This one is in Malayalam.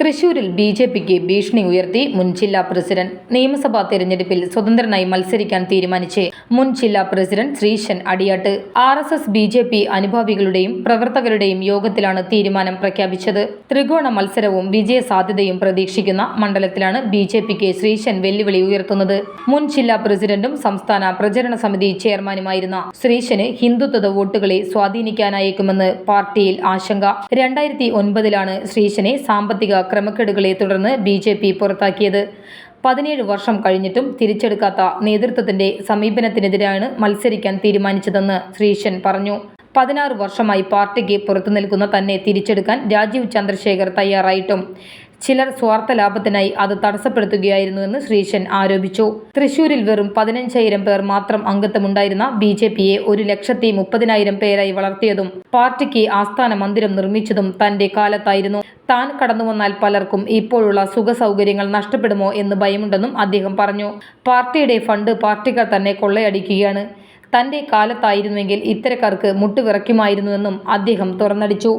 തൃശൂരിൽ ബി ജെ പിക്ക് ഭീഷണി ഉയർത്തി മുൻ ജില്ലാ പ്രസിഡന്റ് നിയമസഭാ തെരഞ്ഞെടുപ്പിൽ സ്വതന്ത്രനായി മത്സരിക്കാൻ തീരുമാനിച്ച് മുൻ ജില്ലാ president Sreesan Adiyat. R S S B J P അനുഭാവികളുടെയും പ്രവർത്തകരുടെയും യോഗത്തിലാണ് തീരുമാനം പ്രഖ്യാപിച്ചത്. ത്രികോണ മത്സരവും വിജയ സാധ്യതയും പ്രതീക്ഷിക്കുന്ന മണ്ഡലത്തിലാണ് ബി ജെ പിക്ക് ശ്രീശൻ വെല്ലുവിളി ഉയർത്തുന്നത്. മുൻ ജില്ലാ പ്രസിഡന്റും സംസ്ഥാന പ്രചരണ സമിതി ചെയർമാനുമായിരുന്ന ശ്രീശന് ഹിന്ദുത്വ വോട്ടുകളെ സ്വാധീനിക്കാനായേക്കുമെന്ന് പാർട്ടിയിൽ ആശങ്ക. രണ്ടായിരത്തി ഒൻപതിലാണ് ശ്രീശനെ സാമ്പത്തിക ക്രമക്കേടുകളെ തുടർന്ന് ബി ജെ പി പുറത്താക്കിയത്. പതിനേഴ് വർഷം കഴിഞ്ഞിട്ടും തിരിച്ചെടുക്കാത്ത നേതൃത്വത്തിന്റെ സമീപനത്തിനെതിരാണ് മത്സരിക്കാൻ തീരുമാനിച്ചതെന്ന് ശ്രീശൻ പറഞ്ഞു. പതിനാറ് വർഷമായി പാർട്ടിക്ക് പുറത്തു നിൽക്കുന്ന തന്നെ തിരിച്ചെടുക്കാൻ രാജീവ് ചന്ദ്രശേഖർ തയ്യാറായിട്ടും ചിലർ സ്വാർത്ഥ ലാഭത്തിനായി അത് തടസ്സപ്പെടുത്തുകയായിരുന്നുവെന്ന് ശ്രീശൻ ആരോപിച്ചു. തൃശൂരിൽ വെറും പതിനഞ്ചായിരം പേർ മാത്രം അംഗത്വമുണ്ടായിരുന്ന ബി ജെ പിയെ ഒരു ലക്ഷത്തി മുപ്പതിനായിരം പേരായി വളർത്തിയതും പാർട്ടിക്ക് ആസ്ഥാന മന്ദിരം നിർമ്മിച്ചതും തന്റെ കാലത്തായിരുന്നു. താൻ കടന്നു വന്നാൽ പലർക്കും ഇപ്പോഴുള്ള സുഖ സൗകര്യങ്ങൾ നഷ്ടപ്പെടുമോ എന്ന് ഭയമുണ്ടെന്നും അദ്ദേഹം പറഞ്ഞു. പാർട്ടിയുടെ ഫണ്ട് പാർട്ടിക്കാർ തന്നെ കൊള്ളയടിക്കുകയാണ്. തന്റെ കാലത്തായിരുന്നുവെങ്കിൽ ഇത്തരക്കാർക്ക് മുട്ടുവിറയ്ക്കുമായിരുന്നുവെന്നും അദ്ദേഹം തുറന്നടിച്ചു.